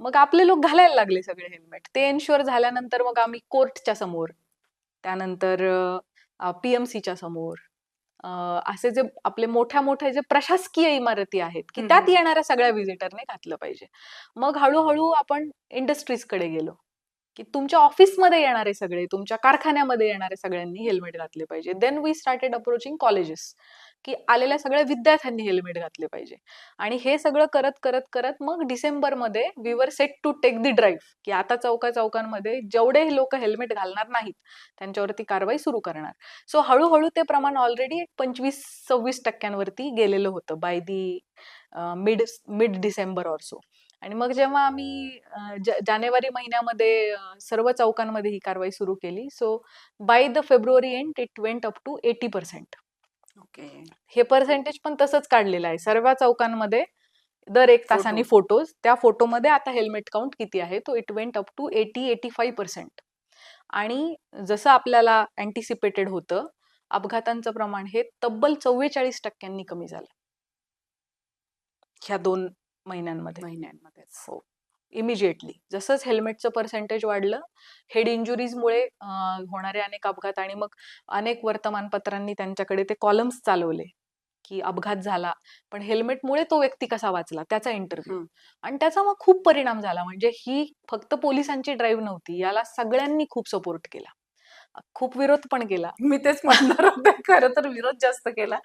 मग आपले लोक घालायला लागले सगळे हेल्मेट ते एन्श्युअर झाल्यानंतर मग आम्ही कोर्टच्या समोर त्यानंतर पीएमसीच्या समोर असे जे आपले मोठ्या मोठ्या जे प्रशासकीय इमारती आहेत की त्यात. येणाऱ्या सगळ्या व्हिजिटरने घातलं पाहिजे. मग हळूहळू आपण इंडस्ट्रीजकडे गेलो. की तुमच्या ऑफिसमध्ये येणारे सगळे तुमच्या कारखान्यामध्ये येणारे सगळ्यांनी हेल्मेट घातले पाहिजे. Then we started approaching colleges की आलेल्या सगळ्या विद्यार्थ्यांनी हेल्मेट घातले पाहिजे. आणि हे सगळं करत करत करत मग डिसेंबरमध्ये we were set to take the drive की आता चौका चौकांमध्ये जेवढे लोक हेल्मेट घालणार नाहीत त्यांच्यावरती कारवाई सुरू करणार. सो हळूहळू ते प्रमाण ऑलरेडी पंचवीस सव्वीस टक्क्यांवरती गेलेलं होतं by the mid mid December or so आणि मग जेव्हा आम्ही जानेवारी महिन्यामध्ये सर्व चौकांमध्ये ही कारवाई सुरू केली. So by the February end it went up to eighty percent okay. हे पर्सेंटेज पण तसंच काढलेलं आहे. सर्व चौकांमध्ये दर एक तासाने फोटोज त्या फोटोमध्ये आता हेल्मेट काउंट किती आहे? तो it went up to eighty eighty five percent आणि जसं आपल्याला अँटिसिपेटेड होतं अपघातांचं प्रमाण हे तब्बल चव्वेचाळीस टक्क्यांनी कमी झालं. ह्या दोन महिन्यांमध्ये. महिन्यांमध्येच. हो. इमिजिएटली जसंच हेल्मेटचं पर्सेंटेज वाढलं हेड इंजुरीजमुळे होणारे अनेक अपघात आणि मग अनेक वर्तमानपत्रांनी त्यांच्याकडे ते कॉलम्स चालवले की अपघात झाला. पण हेल्मेटमुळे तो व्यक्ती कसा वाचला? त्याचा इंटरव्ह्यू. आणि त्याचा मग खूप परिणाम झाला. म्हणजे ही फक्त पोलिसांची ड्राईव्ह नव्हती. याला सगळ्यांनी खूप सपोर्ट केला. खूप विरोध पण केला. मी तेच म्हणणार होते. खरं तर विरोध जास्त केला.